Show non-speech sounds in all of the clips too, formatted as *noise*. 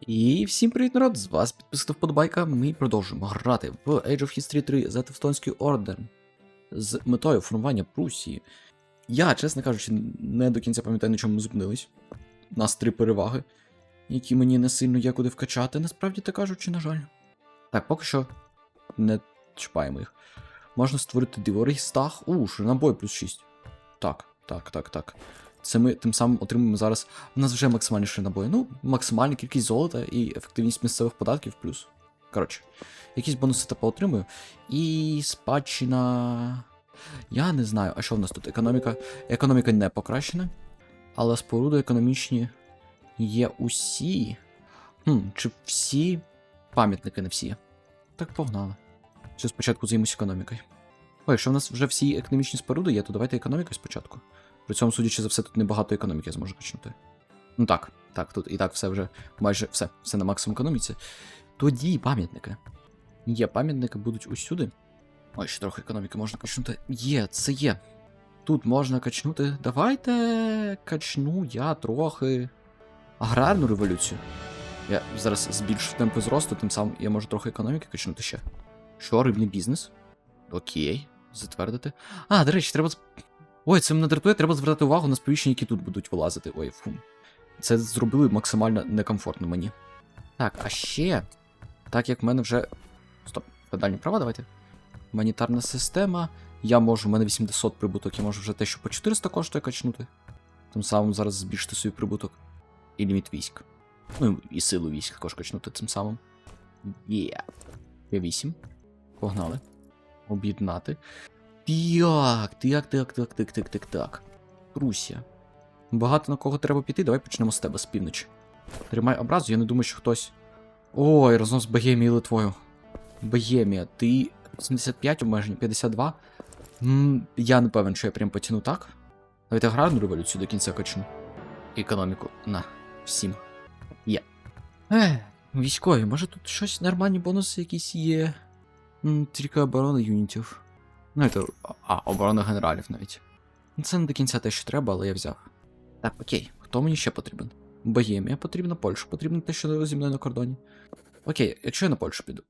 І всім привіт, народ! З вас підписка вподобайка. Ми продовжуємо грати в Age of History 3 за Тевтонський орден з метою формування Прусії. Я, чесно кажучи, не до кінця пам'ятаю, на чому ми зупинились. У нас три переваги, які мені не сильно є куди вкачати, насправді так кажучи, на жаль. Так, поки що не чіпаємо їх. Можна створити диворий стах. У, набой плюс 6. Так, так, так, так. Це ми тим самим отримуємо зараз. У нас вже максимальні набої. Ну, максимальна кількість золота і ефективність місцевих податків плюс. Коротше, якісь бонуси типу отримую. І спадщина. Я не знаю, а що в нас тут? Економіка. Економіка не покращена. Але споруди економічні є усі. Хм, чи всі пам'ятники не всі? Так погнали. Чи спочатку займусь економікою. Ой, якщо в нас вже всі економічні споруди є, то давайте економікою спочатку. При цьому, судячи за все, тут небагато економіки я зможу качнути. Ну так, так, тут і так все вже майже все, все на максимум економіці. Тоді пам'ятники. Є пам'ятники, будуть усюди. Ой, ще трохи економіки можна качнути. Є, це є. Тут можна качнути. Давайте качну я трохи. Аграрну революцію. Я зараз збільшу темпи зросту, тим самим я можу трохи економіки качнути ще. Що, рибний бізнес? Окей, затвердити. А, до речі, треба. Ой, це мене дратує, треба звертати увагу на сповіщення, які тут будуть вилазити. Ой, фу. Це зробили максимально некомфортно мені. Так, а ще. Так як в мене вже. Стоп, педальні права, давайте. Монетарна система. Я можу, у мене 800 прибуток, я можу вже те, що по 400 коштує качнути. Тим самим зараз збільшити свій прибуток. І ліміт військ. Ну, і силу військ також качнути тим самим. Є. Yeah. 8. Погнали. Об'єднати. Так, так, так, так, так, так, так, так. Прусія. Багато на кого треба піти, давай почнемо з тебе з півночі. Тримай образу, я не думаю, що хтось. Ой, разом з Богемією Литвою. Богемія, ти 75 обмежень, 52. М, я не певен, що я прям потяну так. Давайте аграрну революцію до кінця качну. Економіку. На, всім. Є. Ех, військові, може тут щось нормальні бонуси якісь є. Тільки оборона юнітів. Ну, це. А, оборона генералів навіть. Ну, Це не до кінця те, що треба, але я взяв. Так, окей, хто мені ще потрібен? Богемія потрібна, Польща потрібна те, що зі мною на кордоні. Окей, якщо я на Польщу піду.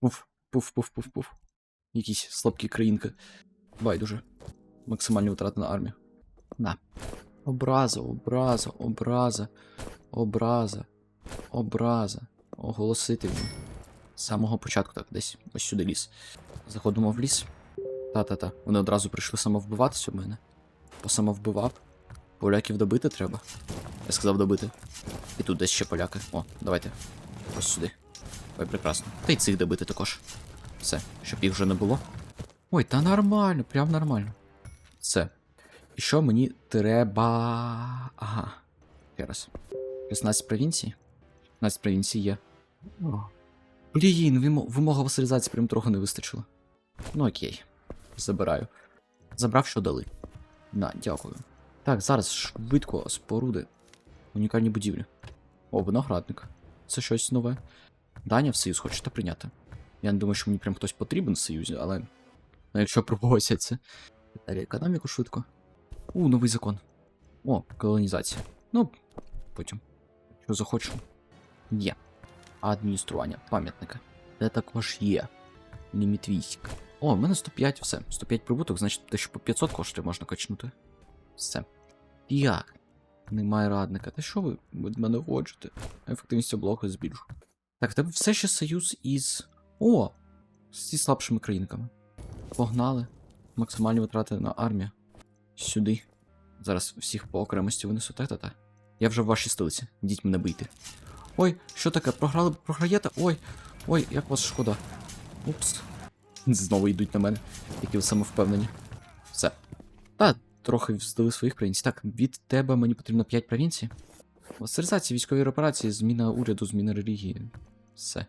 Пуф, пуф, пуф, пуф, пуф. Якісь слабкі країнки. Байдуже. Максимальні витрати на армію. На. Образа, образа, образа, образа, образа. Оголосити мені. З самого початку, так, десь ось сюди ліс. Заходимо в ліс. Та-та-та. Вони одразу прийшли самовбиватися в мене. Посамовбивав. Поляків добити треба. Я сказав добити. І тут десь ще поляки. О, давайте. Ось сюди. Ой, прекрасно. Та й цих добити також. Все, щоб їх вже не було. Ой, та нормально, прям нормально. Все. І що мені треба. Ага. Ще раз. 16 провінцій. 15 провінцій є. О. Блін, вимо- вимога васалізації прям трохи не вистачило. Ну окей. Забираю. Забрав, що дали. На, дякую. Так, зараз швидко споруди. Унікальні будівлі. О, виноградник. Це щось нове. Даня в союз хочете прийняти. Я не думаю, що мені прям хтось потрібен в союзі, але. Ну, якщо пробуватися. Далі економіку швидко. У, новий закон. О, колонізація. Ну, потім. Що захочу. Є. Адміністрування пам'ятника. Це також є. Ліміт військ. О, в мене 105, все. 105 прибуток, значить те, що по 500 коштує можна качнути. Все. Як? Немає радника. Та що ви від мене хочете? Ефективність блоку збільшу. Так, в тебе все ще союз із. О! Зі слабшими країнками. Погнали. Максимальні витрати на армію. Сюди. Зараз всіх по окремості винесу та-та-та. Я вже в вашій столиці. Йдіть мене бийте. Ой, що таке? Програли, програєте? Ой, ой, як вас шкода. Упс. *laughs* Знову йдуть на мене, які самовпевнені. Все. Та, трохи вздали своїх провінцій. Так, від тебе мені потрібно 5 провінцій. Василізація, військові операції, зміна уряду, зміна релігії. Все.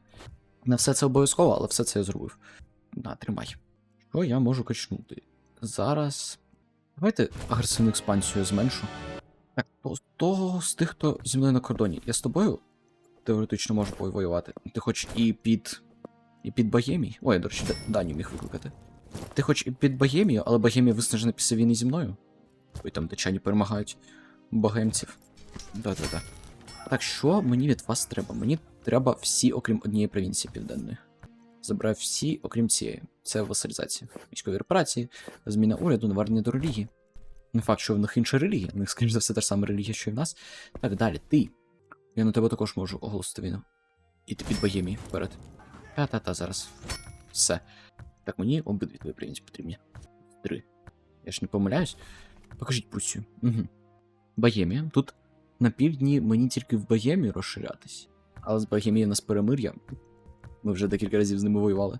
Не все це обов'язково, але все це я зробив. На, тримай. Що я можу качнути? Зараз. Давайте агресивну експансію зменшу. Так, то, того з тих, хто зі мною на кордоні. Я з тобою теоретично можу повоювати. Ти хоч і під. І під Богемій. Ой, я, до речі, Даню міг викликати. Ти хоч і під Богемію, але Богемія виснажена після війни зі мною. Ой, там дачані перемагають богемців. Да-да-да. Так, що мені від вас треба? Мені треба всі, окрім однієї провінції південної. Забираю всі, окрім цієї. Це васалізація. Військові репарації, зміна уряду, навернення до релігії. Не факт, що в них інша релігія, в них, скоріш за все, та ж сама релігія, що і в нас. Так, далі, ти. Я на тебе також можу оголосити війну. І ти під Богемії вперед. Та-та-та, зараз. Все. Так, мені обидві твої провінції потрібні. Три. Я ж не помиляюсь. Покажіть Прусію. Угу. Богемія. Тут на півдні мені тільки в Богемію розширятись. Але з Богемією у нас перемир'я. Ми вже декілька разів з ними воювали.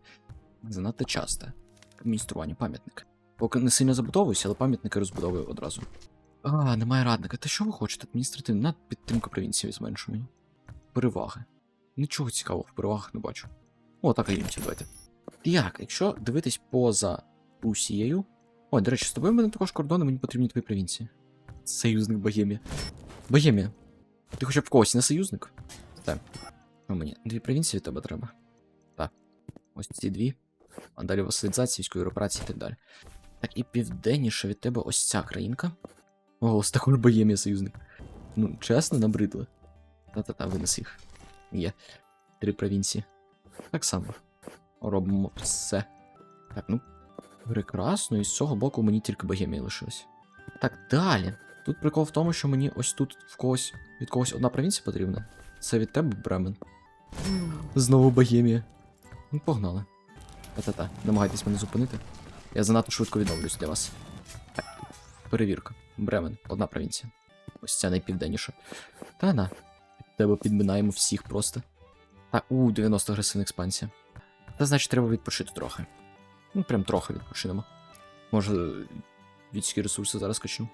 Занадто часто. Адміністрування пам'ятника. Поки не сильно забудовуюся, але пам'ятники розбудовую одразу. А, немає радника. Та що ви хочете? Адміністративна на підтримку провінції зменшую. Переваги. Нічого цікавого в перевагах не бачу. О, так і давайте. Як, якщо дивитись поза Русією. Ой, до речі, з тобою в мене також кордони, мені потрібні твої провінції. Союзник Богемія. Богемія. Ти хоча б когось не союзник? Так. А мені дві провінції від тебе треба. Так. Ось ці дві. А далі васалізація, військові операції і так далі. Так, і південніше від тебе ось ця країнка. Ого, з такою Богемія союзник. Ну, чесно, набридли. Та-та-та, винес їх. Є. Три провінції. Так само. Робимо все. Так, ну. Прекрасно, і з цього боку мені тільки Богемія лишилась. Так, далі. Тут прикол в тому, що мені ось тут в когось від когось одна провінція потрібна. Це від тебе Бремен. Знову Богемія. Ну, погнали. Та-та-та, намагайтесь мене зупинити. Я занадто швидко відновлюсь для вас. Так, перевірка. Бремен, одна провінція. Ось ця найпівденніша. Та на. Тебе підминаємо всіх просто. Так, у, 90 агресивна експансія. Та значить треба відпочити трохи. Ну, прям трохи відпочинемо. Може, людські ресурси зараз качну.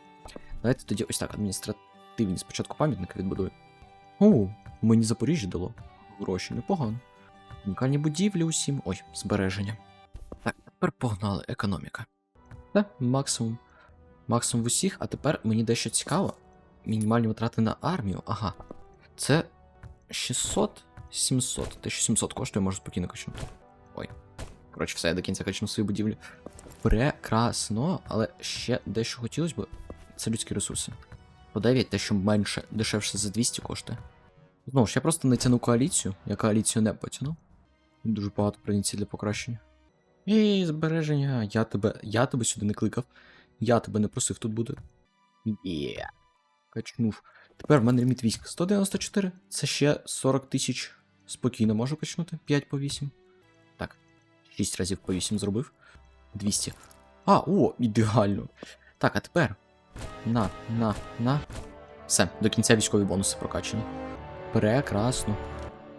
Давайте тоді ось так, адміністративні спочатку пам'ятники відбудую. О, мені Запоріжжя дало. Гроші, непогано. Унікальні будівлі усім. Ой, збереження. Так, тепер погнали економіка. Та, максимум. Максимум в усіх, а тепер мені дещо цікаво. Мінімальні витрати на армію. Ага. Це 600, 700. 1700 коштує, можу спокійно качнути. Ой. Коротше, все, я до кінця качну свої будівлі. Прекрасно, але ще дещо хотілося б. Це людські ресурси. По 9 те, що менше, дешевше за 200 коштує. Знову ж, я просто не тяну коаліцію, я коаліцію не потягну. Дуже багато провінцій для покращення. І збереження, я тебе. Я тебе сюди не кликав. Я тебе не просив тут буде. Є. Качнув. Тепер в мене ліміт військ 194. Це ще 40 тисяч. Спокійно можу качнути. 5 по 8. Так. 6 разів по 8 зробив. 200. А, о, ідеально. Так, а тепер. На, на, на. Все, до кінця військові бонуси прокачані. Прекрасно.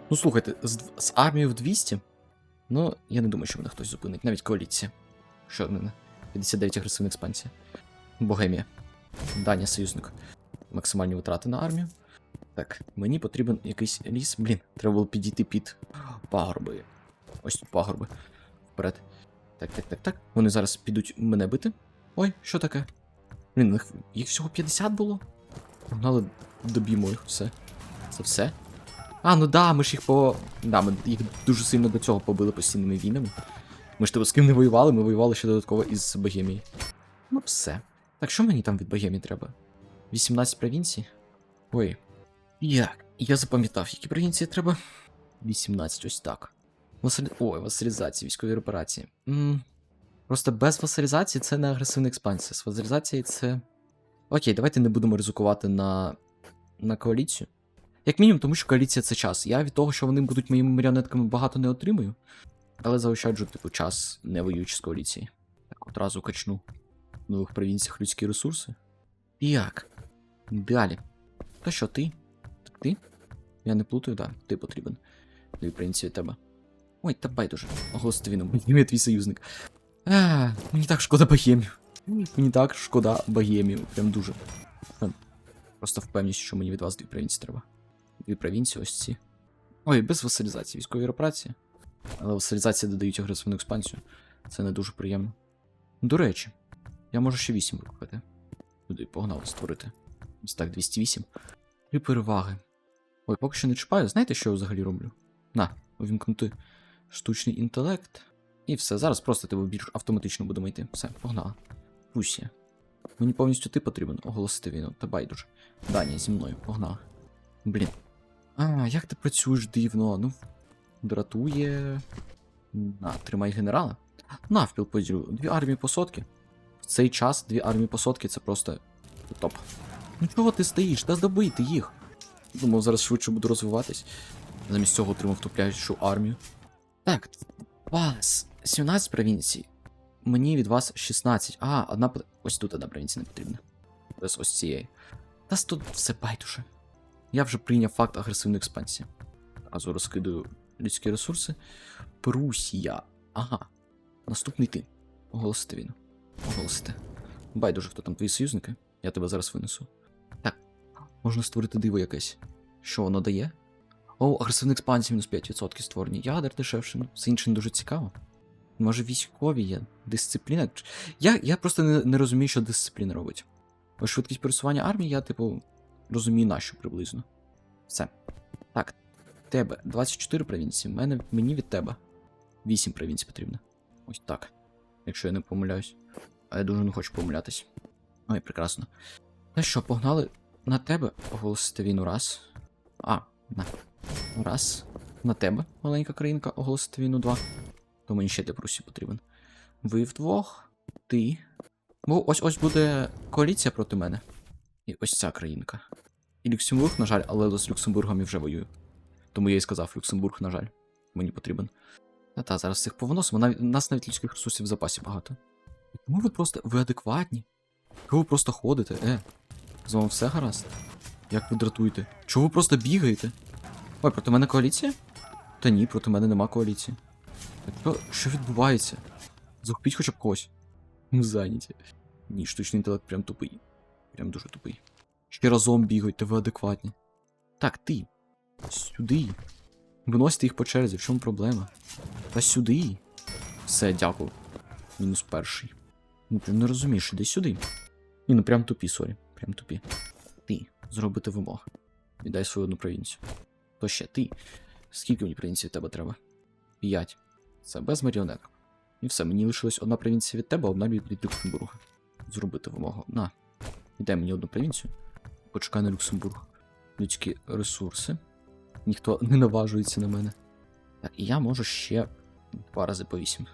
Ну слухайте, з, з армією в 200. Ну, я не думаю, що мене хтось зупинить, навіть коаліція. Що в мене? 59 агресивна експансія. Богемія. Данія союзник. Максимальні витрати на армію. Так, мені потрібен якийсь ліс. Блін, треба було підійти під пагорби. Ось тут пагорби. Вперед. Так, так, так, так. Вони зараз підуть мене бити. Ой, що таке? Блін, їх, їх всього 50 було. Погнали, доб'ємо їх, все. Це все. А, ну да, ми ж їх по. Да, ми їх дуже сильно до цього побили постійними війнами. Ми ж того з ким не воювали, ми воювали ще додатково із Богемії. Ну, все. Так що мені там від Богемії треба? 18 провінцій? Ой. Як? Я запам'ятав, які провінції треба? 18, ось так. Василь... Ой, васалізація, військові репарації. м Просто без васалізації це не агресивна експансія. З васалізацією це. Окей, давайте не будемо ризикувати на, на коаліцію. Як мінімум, тому що коаліція це час. Я від того, що вони будуть моїми маріонетками багато не отримую. Але заощаджу, типу, час, не воюючи з коаліцією. Так, одразу качну в нових провінціях людські ресурси. Як? Далі. Та що, ти? Так ти? Я не плутаю, да, ти потрібен. Дві провінції від тебе. Ой, та байдуже. Оголосити війну, мені твій союзник. А, мені так шкода Богемію. Мені так шкода Богемію. Прям дуже. Просто впевненість, що мені від вас дві провінції треба. Дві провінції ось ці. Ой, без васалізації, військові репарації. Але васалізації додають агресивну експансію. Це не дуже приємно. До речі, я можу ще 8 викупити. Туди погнали створити. Ось так, 208. Три переваги. Ой, поки що не чіпаю. Знаєте, що я взагалі роблю? На, увімкнути штучний інтелект. І все, зараз просто тебе більш автоматично будемо йти. Все, погнали. Русія. Мені повністю ти потрібен оголосити війну, та байдуже. Данія зі мною, погнали. Блін, А, як ти працюєш дивно? Ну, дратує. На, тримай генерала. Навпіл поділю. Дві армії по сотки. В цей час дві армії по сотки це просто топ. Ну чого ти стоїш? Та здобити їх. Думав, зараз швидше буду розвиватись. Замість цього отримав тупляючу армію. Так, вас 17 провінцій. Мені від вас 16. А, одна. Ось тут одна провінція не потрібна. Без ось цієї. Та тут все байдуже. Я вже прийняв факт агресивної експансії. Разу розкидаю людські ресурси. Прусія. Ага. Наступний ти. Оголосити війну. Оголосити. Байдуже, хто там твої союзники. Я тебе зараз винесу. Так. Можна створити диво якесь. Що воно дає? О, агресивна експансія мінус 5% створені. Ядер дешевше. Все інше не дуже цікаво. Може, військові є, дисципліна. Я, я просто не, не розумію, що дисципліна робить. Ось швидкість пересування армії, я, типу, розумію, на що приблизно. Все. Так, тебе 24 провінції, мене, мені від тебе 8 провінцій потрібно. Ось так. Якщо я не помиляюсь. А я дуже не хочу помилятись. Ой, прекрасно. Ну що, погнали на тебе оголосити війну раз. А, на. Раз. На тебе, маленька країнка, оголосити війну два. То мені ще для Прусі потрібен. Ви вдвох, ти. Бо ось ось буде коаліція проти мене. І ось ця країнка. І Люксембург, на жаль, але з Люксембургом я вже воюю. Тому я і сказав, Люксембург, на жаль, мені потрібен. Та та, зараз цих повиносимо. Навіть, у нас навіть людських ресурсів в запасі багато. Тому ви просто. Ви адекватні. Ви просто ходите, е? З вами все гаразд? Як ви дратуєте? Чого ви просто бігаєте? Ой, проти мене коаліція? Та ні, проти мене нема коаліції. Так що, відбувається? Захопіть хоча б когось. Ми зайняті. Ні, штучний інтелект прям тупий. Прям дуже тупий. Ще разом бігають, та ви адекватні. Так, ти. Сюди. Виносите їх по черзі, в чому проблема? Та сюди. Все, дякую. Мінус перший. Ну, ти не розумієш, іди сюди. Ні, ну прям тупі, сорі. Прям тупі. Ти. Зробити вимог. Віддай свою одну провінцію. То ще ти. Скільки мені провінцій від тебе треба? П'ять. Це без маріонеток. І все, мені лишилась одна провінція від тебе, одна від, Люксембурга. Зробити вимогу. На. Віддай мені одну провінцію. Почекай на Люксембург. Людські ресурси. Ніхто не наважується на мене. Так, і я можу ще два рази по вісім.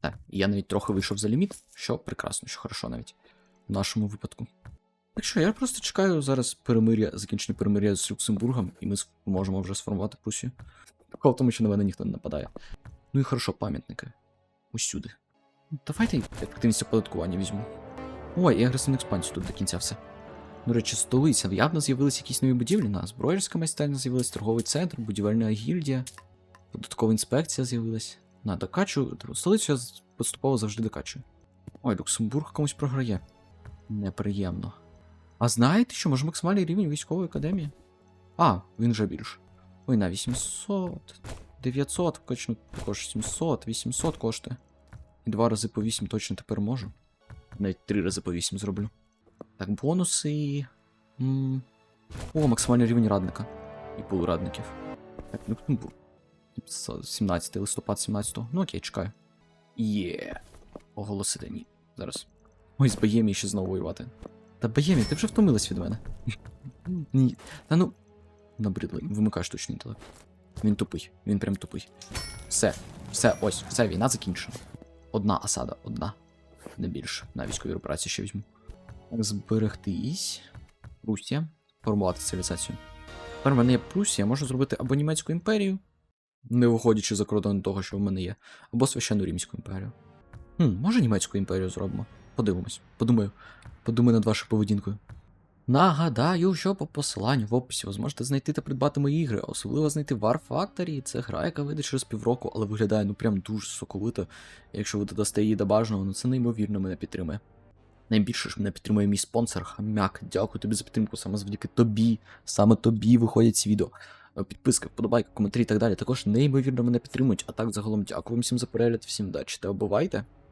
Так, я навіть трохи вийшов за ліміт, що прекрасно, що хорошо навіть в нашому випадку. Так що я просто чекаю зараз перемир'я, закінчення перемир'я з Люксембургом, і ми можемо вже сформувати Прусію. В тому, що на мене ніхто не нападає. Ну і хорошо, пам'ятники. Усюди. Давайте ефективність оподаткування візьму. Ой, і агресивну експансію тут до кінця все. До речі, столиця. Явно з'явилися якісь нові будівлі. На зброєрська майстерня з'явилась, торговий центр, будівельна гільдія, податкова інспекція з'явилась. На докачу. Столицю я поступово завжди докачую. Ой, Люксембург комусь програє. Неприємно. А знаєте, що може максимальний рівень військової академії? А, він вже більше. Ой, на 800. 900 качну також 700, 800 коштує. І два рази по 8 точно тепер можу. Навіть три рази по 8 зроблю. Так, бонуси. М, О, максимальний рівень радника. І пул радників. Так, Люксембург. 17 листопад 17. Ну окей, чекаю. Є. Оголосити ні. Зараз. Ой, з Баємі ще знову воювати. Та Баємі, ти вже втомилась від мене. Ні. Та ну. Набридлий, вимикаєш точний інтелект. Він тупий, він прям тупий. Все, все, ось, все, війна закінчена. Одна осада, одна. Не більше. На військовій операції ще візьму. Зберегтись. Прусія. Формувати цивілізацію. Тепер в мене є Прусія, можу зробити або Німецьку імперію, не виходячи за кордон того, що в мене є, або священну Римську імперію. Хм, може Німецьку імперію зробимо? Подивимось. Подумаю. Подумаю над вашою поведінкою. Нагадаю, що по посиланню в описі ви зможете знайти та придбати мої ігри, особливо знайти War Factory. Це гра, яка вийде через півроку, але виглядає ну прям дуже соковито. Якщо ви додасте її до бажаного, ну це неймовірно мене підтримує. Найбільше ж мене підтримує мій спонсор Хам'як. Дякую тобі за підтримку, саме завдяки тобі. Саме тобі виходять ці відео. Е, Підписка, вподобайка, коментарі і так далі. Також неймовірно мене підтримують. А так загалом дякую всім за перегляд, всім удачі та бувайте.